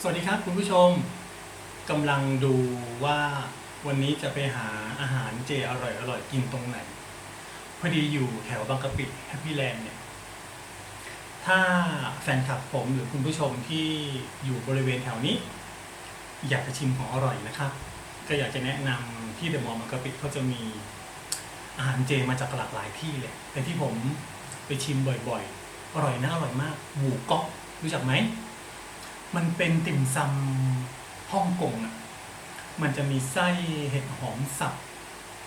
สวัสดีครับคุณผู้ชมกำลังดูว่าวันนี้จะไปหาอาหารเจอร่อยอร่อยกินตรงไหน พอดีอยู่แถวบางกะปิแฮปปี้แลนด์เนี่ย ถ้าแฟนคลับผมหรือคุณผู้ชมที่อยู่บริเวณแถวนี้ อยากจะชิมของอร่อยนะครับ ก็อยากจะแนะนำที่เดอะมอลล์บางกะปิเขาจะมีอาหารเจมาจากหลากหลายที่เลยแต่ที่ผมไปชิมบ่อยๆ อร่อยนะอร่อยมากหมูก๊อกรู้จักไหม มันเป็นติ่มซำฮ่องกงอะ มันจะมีไส้เห็ดหอมสับ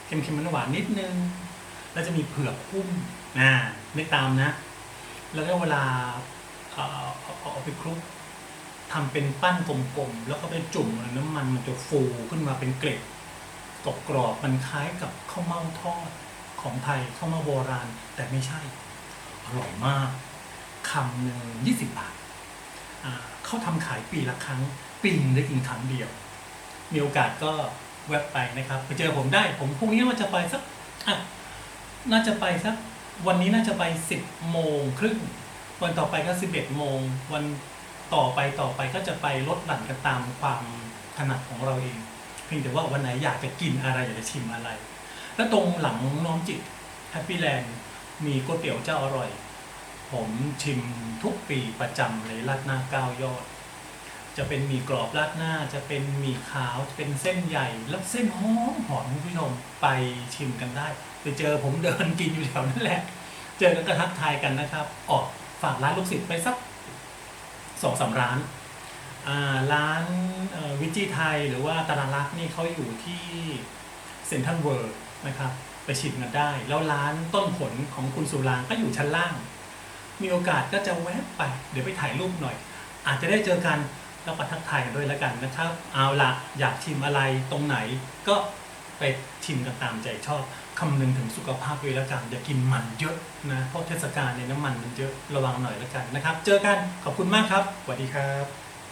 เค็มๆมันหวานนิดนึง แล้วจะมีเผือกหุ้มอ่าไม่ตามนะ แล้วก็เวลาเอาเอาเอาไปคลุกทำเป็นปั้นกลมๆ แล้วก็ไปจุ่มในน้ำมันมันจะฟูขึ้นมาเป็นเกล็ดกรอบมันคล้ายกับข้าวเม่าทอดของไทยข้าวเม่าโบราณ แต่ไม่ใช่ อร่อยมากคำหนึ่งยี่สิบบาท เขาทำขายปีละครั้ง ปีนึงได้กินครั้งเดียว มีโอกาสก็แวะไปนะครับไปเจอผมได้ผมพรุ่งนี้ว่าจะไปสักอะน่าจะไปสักวันนี้น่าจะไปสิบโมงครึ่งวันต่อไปก็สิบเอ็ดโมงวันต่อไปต่อไปก็จะไปลดหลั่นกันตามความถนัดของเราเองเพียงแต่ว่าวันไหนอยากจะกินอะไรอยากจะชิมอะไร แล้วตรงหลังน้องจิตแฮปปี้แลนด์มีก๋วยเตี๋ยวเจ้าอร่อย ผมชิมทุกปีประจำเลยราดหน้าเก้ายอด จะเป็นหมี่กรอบราดหน้าจะเป็นหมี่ขาวจะเป็นเส้นใหญ่แล้วเส้นหอมหอมคุณผู้ชมไปชิมกันได้ ไปเจอผมเดินกินอยู่แถวนั่นแหละ เจอกันก็ทักทายกันนะครับ ออกฝากร้านลูกศิษย์ไปสักสองสามร้านร้านวิจิไทยหรือว่าตลาดรักนี่เขาอยู่ที่เซ็นทรัลเวิร์นะครับ ไปชิมกันได้ แล้วร้านต้นผลของคุณสุรางก็อยู่ชั้นล่าง มีโอกาสก็จะแวะไป เดี๋ยวไปถ่ายรูปหน่อย อาจจะได้เจอกันแล้วก็ทักทายกันด้วยแล้วกันนะครับ เอาละอยากชิมอะไรตรงไหนก็ไปชิมกันตามใจชอบคำนึงถึงสุขภาพด้วยแล้วกันอย่ากินมันเยอะนะเพราะเทศกาลเนี่ยน้ำมันมันเยอะระวังหน่อยแล้วกันนะครับ เจอกันขอบคุณมากครับสวัสดีครับ